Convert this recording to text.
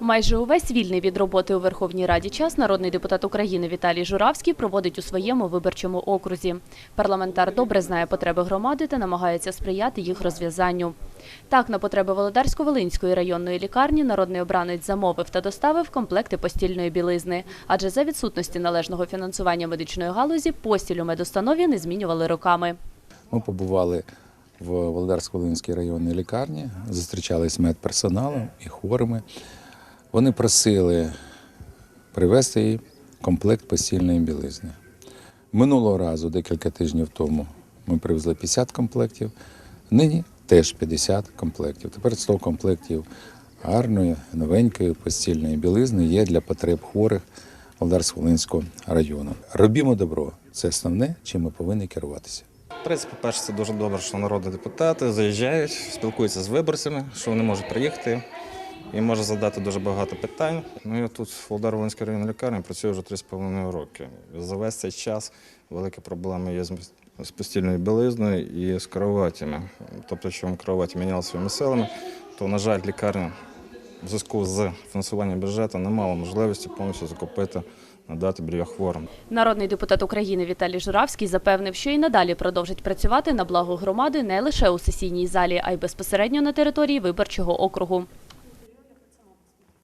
Майже увесь вільний від роботи у Верховній Раді час народний депутат України Віталій Журавський проводить у своєму виборчому окрузі. Парламентар добре знає потреби громади та намагається сприяти їх розв'язанню. Так, на потреби Володарсько-Волинської районної лікарні народний обранець замовив та доставив комплекти постільної білизни. Адже за відсутності належного фінансування медичної галузі постіль у медустанові не змінювали роками. Ми побували в Володарсько-Волинській районній лікарні, зустрічалися медперсоналом і хворими. Вони просили привезти їй комплект постільної білизни. Минулого разу, декілька тижнів тому, ми привезли 50 комплектів, нині теж 50 комплектів. Тепер 100 комплектів гарної, новенької постільної білизни є для потреб хворих Володарсько-Волинського району. Робімо добро це основне, чим ми повинні керуватися. В принципі, перше, це дуже добре, що народні депутати заїжджають, спілкуються з виборцями, що вони можуть приїхати і може задати дуже багато питань. Ну я тут в Володарській районній лікарні працюю вже 3,5 роки. За весь цей час великі проблеми є з постільною білизною і з кроватями. Тобто, якщо кроваті міняли своїми силами, то, на жаль, лікарня в зв'язку з фінансуванням бюджету не мала можливості повністю закупити, надати білья хворим. Народний депутат України Віталій Журавський запевнив, що і надалі продовжить працювати на благо громади не лише у сесійній залі, а й безпосередньо на території виборчого округу.